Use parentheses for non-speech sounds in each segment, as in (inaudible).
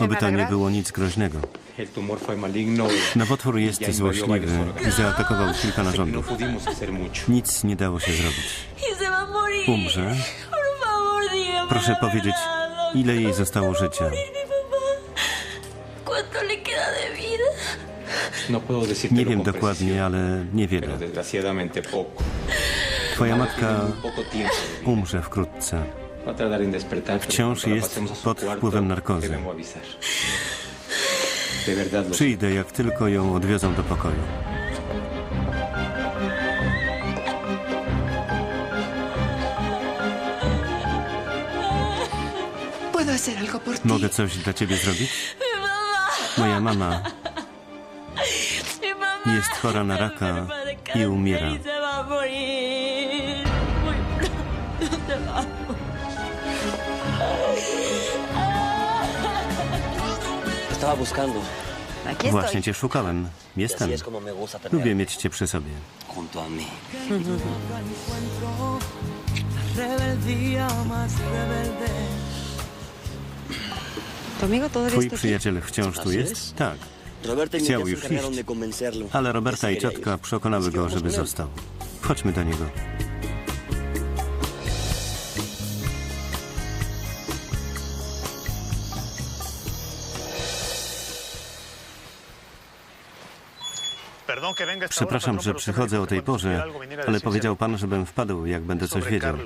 Oby to nie było nic groźnego. Maligno. Nowotwór jest złośliwy i zaatakował kilka No narządów. mucho. Nic nie dało się zrobić. Y. Umrze. Proszę powiedzieć, ile jej zostało życia. No Nie wiem dokładnie, ale niewiele. Twoja matka umrze wkrótce. Wciąż jest pod wpływem narkozy. Przyjdę, jak tylko ją odwiozą do pokoju. Mogę coś dla ciebie zrobić? Moja mama jest chora na raka i umiera. Estaba buscando. Aquí Właśnie estoy. cię szukałem. Y así Jestem. es como me gusta Lubię tener mieć cię przy sobie. junto a mí. rebeldía más rebelde. ¿Tu amigo todo Twój aquí? przyjaciel wciąż tu jest? es. Tak. Roberta y mi Chciał tía se już encargaron iść. de convencerlo. Ale Roberta i ciotka przekonały go, żeby został. Chodźmy do niego. Przepraszam, że przychodzę o tej porze, ale powiedział pan, żebym wpadł, jak będę coś wiedział.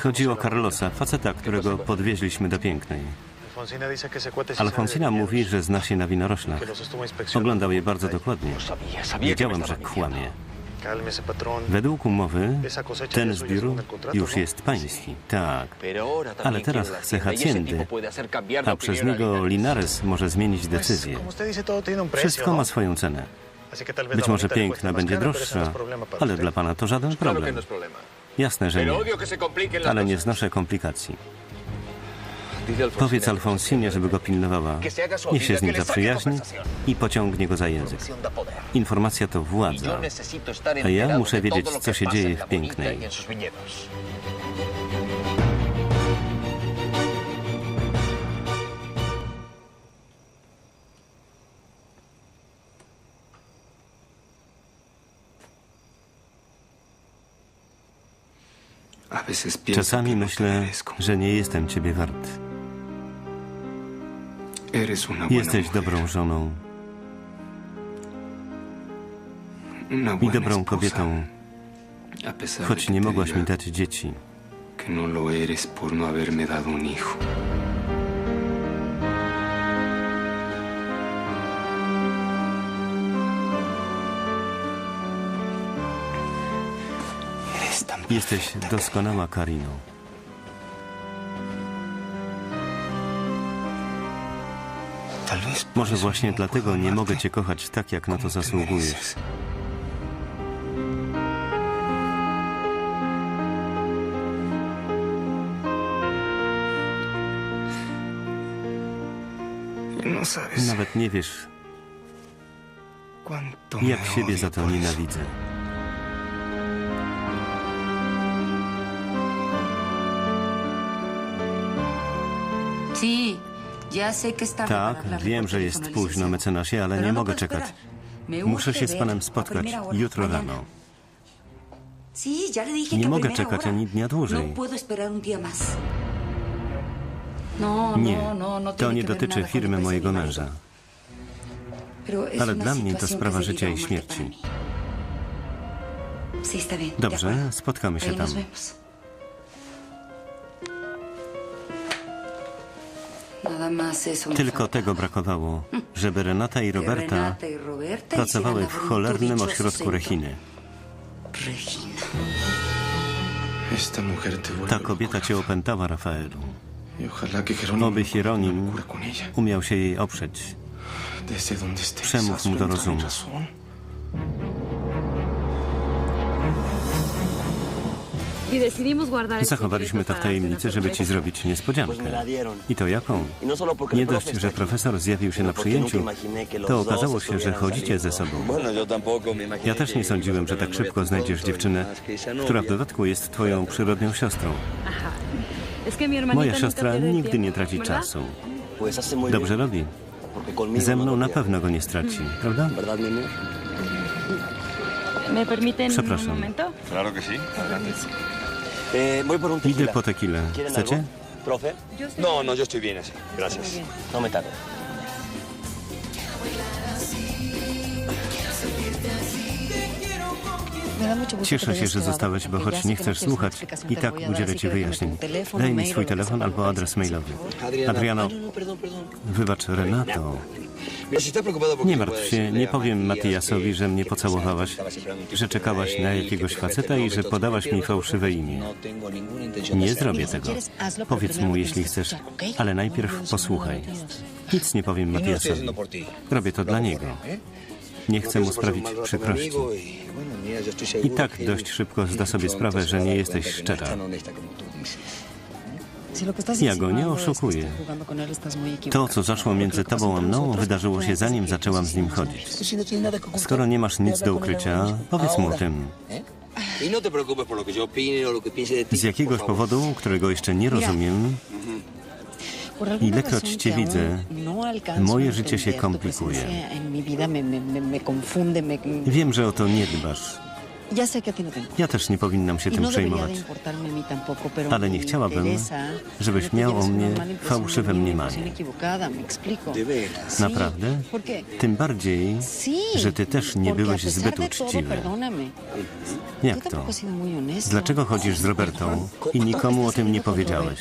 Chodzi o Carlosa, faceta, którego podwieźliśmy do Pięknej. Alfonsina mówi, że zna się na winoroślach. Oglądał je bardzo dokładnie. Wiedziałem, że kłamie. Według umowy ten zbiór już jest pański. Tak. Ale teraz chce haciendy, a przez niego Linares może zmienić decyzję. Wszystko ma swoją cenę. Być może piękna będzie droższa, ale dla pana to żaden problem. Jasne, że nie. Ale nie znoszę komplikacji. Powiedz Alfonsinie, żeby go pilnowała. Niech się z nim zaprzyjaźni i pociągnie go za język. Informacja to władza. A ja muszę wiedzieć, co się dzieje w Pięknej. Czasami myślę, że nie jestem ciebie wart. Jesteś dobrą żoną. I dobrą kobietą, choć nie mogłaś mi dać dzieci. Tan Jesteś doskonała, por Może właśnie dlatego nie mogę cię kochać tak, jak na to zasługujesz. No Nawet nie wiesz, jak siebie za to nienawidzę. Tak, wiem, że jest późno, mecenasie, ale nie mogę czekać. Muszę się z panem spotkać jutro rano. Nie mogę czekać ani dnia dłużej. No, Nie, to nie dotyczy firmy mojego męża. Ale dla mnie to sprawa życia i śmierci. Dobrze, spotkamy się tam. Tylko tego brakowało, żeby Renata i Roberta pracowały w cholernym ośrodku Rechiny. Ta kobieta cię opętała, Rafaelu. Y Oby Hieronim umiał się jej oprzeć. Przemów mu do rozumu. Razón. Zachowaliśmy to w tajemnicy, żeby ci zrobić niespodziankę. I to jaką? Y no Nie dość, że profesor zjawił się na przyjęciu, que to okazało się, że chodzicie ze sobą. Ja też nie que sądziłem, że tak szybko znajdziesz dziewczynę, que która w dodatku jest twoją przyrodnią siostrą. Moja siostra nigdy nie traci czasu. Dobrze robi. Ze no mną na pewno go nie straci, prawda? ¿Verdad, mi amor? ¿Me Eh, voy por un Idę tequila. po tequilę. ¿Quieren Chcecie? algo? ¿Profe? No, no, yo estoy bien así. Gracias. No me tardo. Cieszę się, że zostałeś, bo choć nie chcesz słuchać, i tak udzielę ci wyjaśnień. Daj mi swój telefon albo adres mailowy. Adriano, No, no, wybacz, Renato. Nie yo martw się, nie powiem Matiasowi, że mnie pocałowałaś, że czekałaś na jakiegoś faceta i że podałaś mi fałszywe imię. No de Nie zrobię tego. Powiedz mu, jeśli chcesz, ale najpierw posłuchaj. Nic nie powiem Matiasowi. Robię to dla niego. Nie chcę mu sprawić przykrości. I tak dość szybko zda sobie sprawę, że nie jesteś szczera. Ja go nie oszukuję. To, co zaszło między tobą a mną, wydarzyło się zanim zaczęłam z nim chodzić. Skoro nie masz nic do ukrycia, powiedz mu o tym. No. Z jakiegoś powodu, którego jeszcze nie rozumiem, Ilekroć cię widzę, moje życie się komplikuje. wiem, że o to nie dbasz. Ja też nie powinnam się tym przejmować. Ale nie chciałabym, żebyś miał o mnie fałszywe mniemanie. Naprawdę? Tym bardziej, że ty też nie byłeś zbyt uczciwy. Jak to? Dlaczego chodzisz z Robertą i nikomu o tym nie powiedziałeś?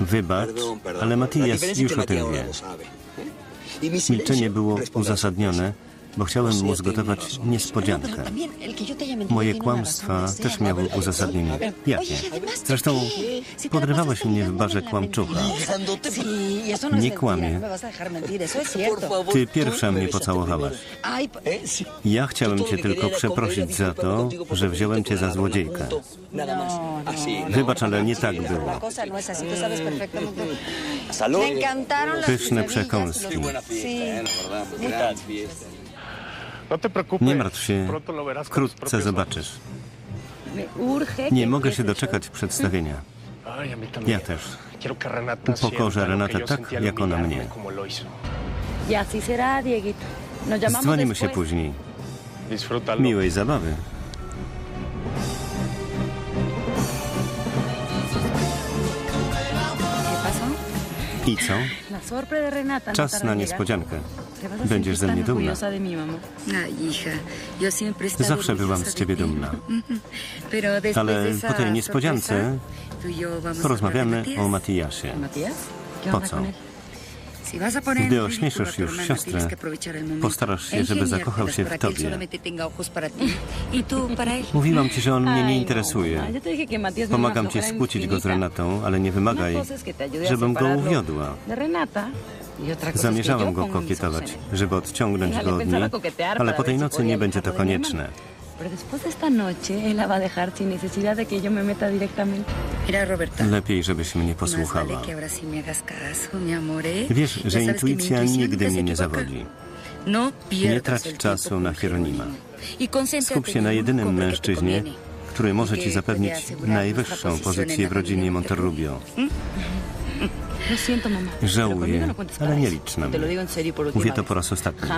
Wybacz, Perdón, perdón. ale Matias już o tym wie. ¿eh? Y Milczenie było uzasadnione, bo chciałem mu zgotować niespodziankę. Moje kłamstwa też miały uzasadnienie. Jakie? Zresztą podrywałeś mnie w barze kłamczucha. Nie kłamie. Ty pierwsza mnie pocałowałaś. Ja chciałem cię tylko przeprosić za to, że wziąłem cię za złodziejkę. Wybacz, ale nie tak było. Pyszne przekąski. Nie martw się, wkrótce zobaczysz. Nie mogę się doczekać (laughs) przedstawienia. Ja też. Renata Upokorzę Renatę yo tak, jak ona mnie. Y Dzwonimy się później. Miłej zabawy. I co? Renata no Czas na niespodziankę. Będziesz ze mnie dumna. Zawsze byłam z ciebie dumna. (laughs) Ale po tej niespodziance y Porozmawiamy o. Matiasie. ¿Matías? ¿Qué Po co? Gdy ośmieszysz już siostrę, postarasz się, żeby zakochał się w tobie. y. Mówiłam ci, że on mnie nie no, interesuje. Pomagam ci skłócić go z. Renatą, ale nie wymagaj, żebym go uwiodła. Y Zamierzałam go kokietować, żeby odciągnąć go od niej, ale po tej nocy nie będzie to konieczne. Lepiej, żebyś mnie posłuchała. ¿eh? Wiesz, że intuicja nigdy mnie nie zawodzi. No pierdas trać czasu na Hieronima. Y Skup się na jedynym mężczyźnie, który może I ci zapewnić najwyższą pozycję w rodzinie Monterrubio. Żałuję, no ale nie licz na mnie. última Mówię to po raz ostatni.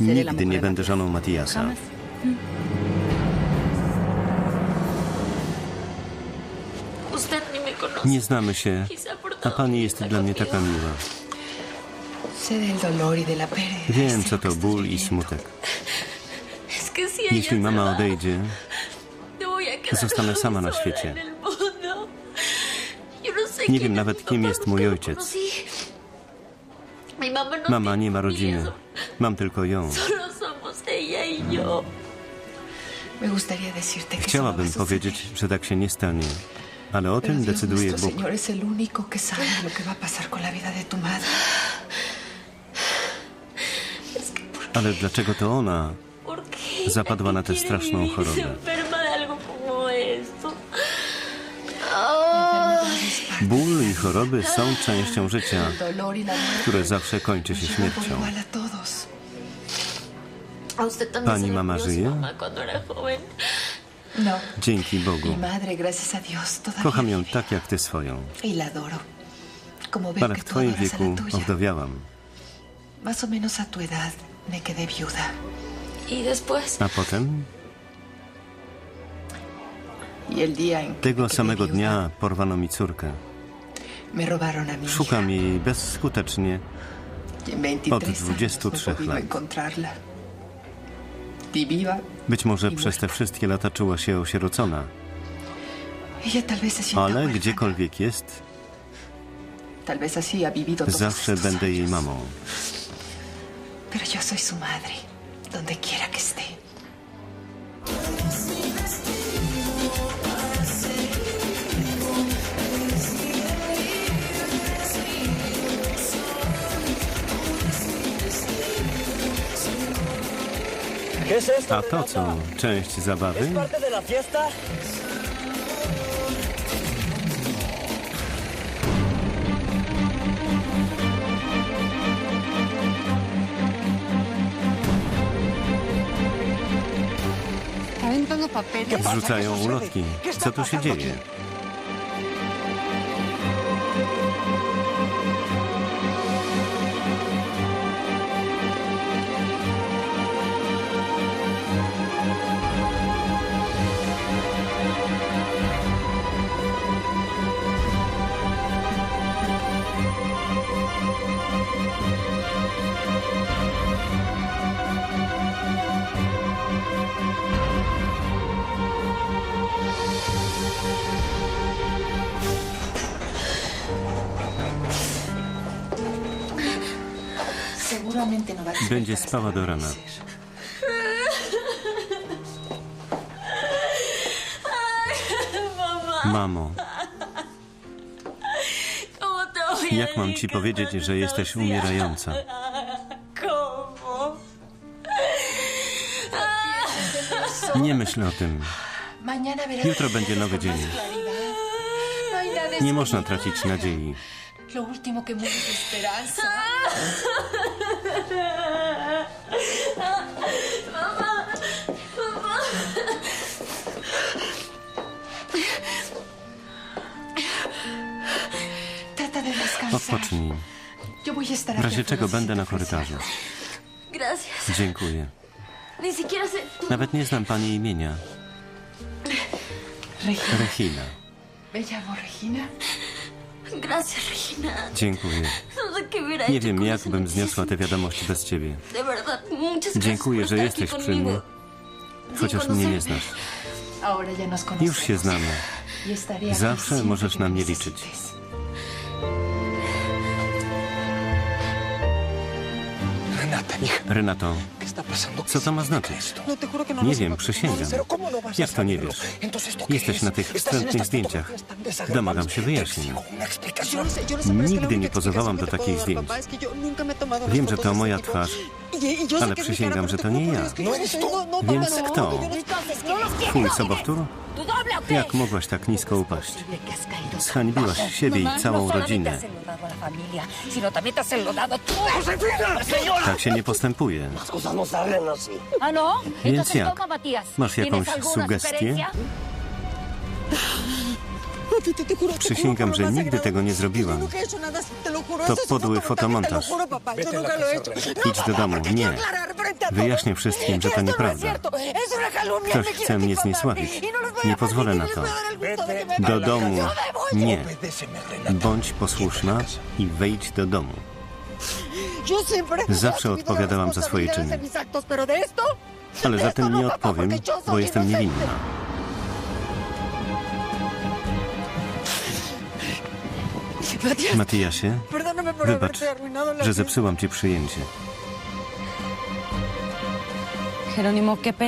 Nigdy nie będę żoną. Matiasa. Conoce. Nie znamy się, Y a pani jest dla mnie taka miła. Y. Wiem, co to ból i smutek. Jeśli mama odejdzie, zostanę sama na świecie. Nie wiem nawet, kim jest mój ojciec. Mama nie ma rodziny. Mam tylko ją. Chciałabym powiedzieć, że tak się nie stanie. Ale o tym decyduje Bóg. Ale dlaczego to ona zapadła na tę straszną chorobę? Ból i choroby są częścią życia, które zawsze kończy się śmiercią. igual a todos. ¿A usted también Pani mama żyje? No, Dzięki Bogu. Kocham ją tak jak ty swoją. Y Ale w twoim wieku owdowiałam. Más o menos a tu edad me quedé viuda. Y A potem, Y tego samego dnia porwano mi córkę. Szukam jej bezskutecznie. Y en 23 od años no 23 he podido lat. Y Być może przez te wszystkie lata czuła się osierocona, ale gdziekolwiek jest, zawsze będę jej mamą. Pero yo soy su madre, donde quiera que esté. A to co? Część zabawy? Wrzucają ulotki. Co tu się dzieje? Będzie spała do rana. Mamo, ¿cómo te voy a jak mam ci powiedzieć, że jesteś umierająca? Nie myśl o tym. Jutro będzie nowy dzień. Nie można tracić nadziei. Lo último que muere es esperanza. Trata de descansar. Odpocznij. Yo voy a estar W aquí razie afuera czego si będę te na ofrece korytarzu. algo. Gracias. Dziękuję. Ni siquiera sé. Nawet nie znam pani imienia. Regina. Regina. Me llamo Regina. Gracias, Regina. Dziękuję. No Nie wiem, jak bym zniosła te wiadomości bez ciebie. Dziękuję, że jesteś przy mnie, chociaż mnie nie znasz. Już się znamy. Y Zawsze możesz na mnie liczyć. Renato, co to ma znaczyć? Nie wiem, przysięgam. Jak to nie wiesz? Jesteś na tych wstrętnych zdjęciach. Domagam się wyjaśnień. Nigdy nie pozowałam do takich zdjęć. Wiem, że to moja twarz, ale przysięgam, że to nie ja. Więc kto? Twój sobowtór? Jak mogłaś tak nisko upaść? Zhańbiłaś siebie i całą rodzinę. Tak się nie postępuje. No salen así. ¿Ah, no? Więc jak? Masz jakąś sugestię? Przysięgam, że nigdy tego nie zrobiłam. To podły fotomontaż. Idź do domu. Nie. Wyjaśnię wszystkim, że to nieprawda. Ktoś chce mnie zniesławić. Nie pozwolę na to. Do domu. Nie. Bądź posłuszna i wejdź do domu. Zawsze odpowiadałam za swoje czyny. Ale za ten nie odpowiem, bo jestem niewinna. Matiasie, wybacz, że zepsułam ci przyjęcie. Jerónimo, qué pena.